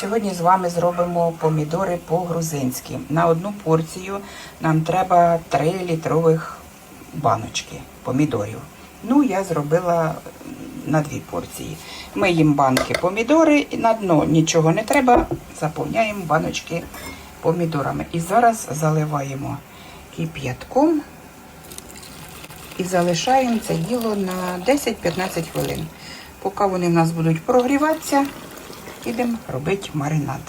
Сьогодні з вами зробимо помідори по-грузинськи. На одну порцію нам треба 3 літрових баночки помідорів. Ну, я зробила на дві порції. Ми їм банки помідори, і на дно нічого не треба, заповняємо баночки помідорами. І зараз заливаємо кип'ятком і залишаємо це діло на 10-15 хвилин. Поки вони в нас будуть прогріватися, Ідемо робити маринад.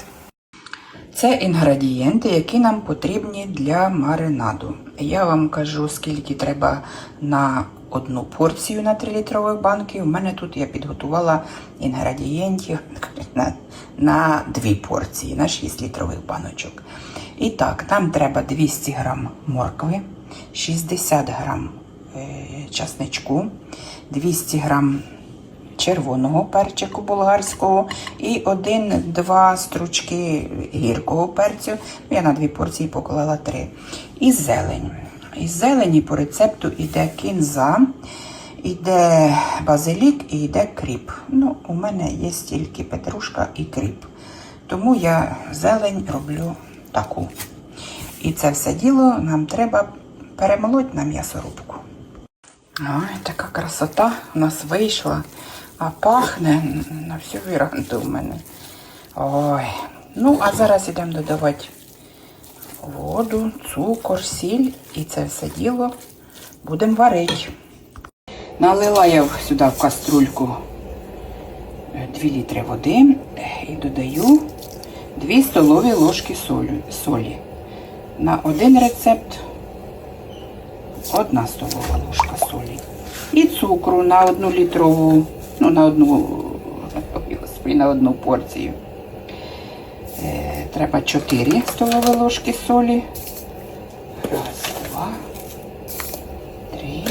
Це інгредієнти, які нам потрібні для маринаду. Я вам кажу, скільки треба на одну порцію на 3 літрових банки. У мене тут я підготувала інгредієнтів на, на 2 порції, на 6 літрових баночок. І так, нам треба 200 грам моркви, 60 грам е, часничку, 200 грам червоного перчику болгарського і один-два стручки гіркого перцю. Я на дві порції поклала три. І зелень. Із зелені по рецепту йде кінза, йде базилік і йде кріп. Ну, у мене є тільки петрушка і кріп. Тому я зелень роблю таку. І це все діло нам треба перемолоть на м'ясорубку. Ой, така красота у нас вийшла. А пахне на всю віранду в мене. Ой. Ну, а зараз йдемо додавати воду, цукор, сіль і це все діло будемо варити. Налила я сюди в каструльку 2 літри води і додаю 2 столові ложки солі. На один рецепт одна столова ложка солі. І цукру на одну літрову, ну на одну, господи, на одну порцію. Е, треба 4 столові ложки солі. Раз, два, три,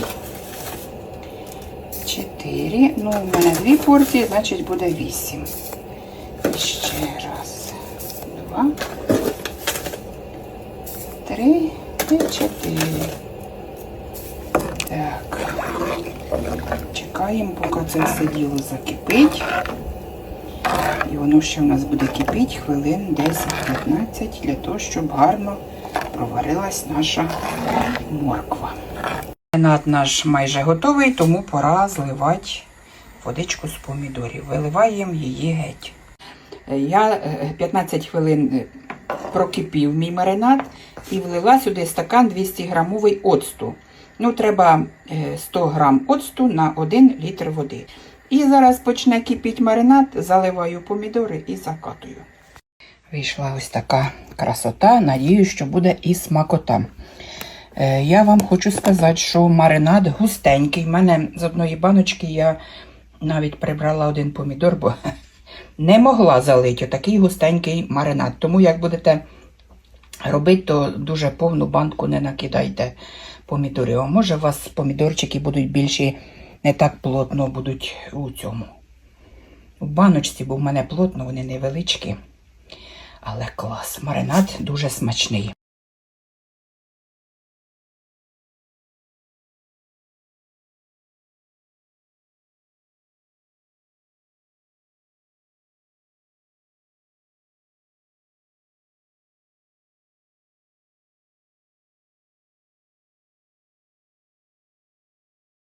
чотири. Ну, у мене дві порції, значить буде вісім. І ще раз, два, три і чотири. Так. Чекаємо, поки це все діло закипить. І воно ще в нас буде кипіти хвилин 10-15 для того, щоб гарно проварилась наша морква. Маринад наш майже готовий, тому пора зливати водичку з помідорів. Виливаємо її геть. Я е, 15 хвилин е, прокипів мій маринад і влила сюди стакан 200 грамовий оцту. Ну, треба е, 100 грам оцту на 1 літр води. І зараз почне кипіти маринад, заливаю помідори і закатую. Вийшла ось така красота. Надію, що буде і смакота. Е, Я вам хочу сказати, що маринад густенький. У мене з одної баночки я навіть прибрала один помідор, бо не могла залити такий густенький маринад. Тому як будете робити, то дуже повну банку не накидайте помідорів. А може, у вас помідорчики будуть більші, не так плотно будуть у цьому. У баночці, бо в мене плотно, вони невеличкі. Але клас. Маринад дуже смачний.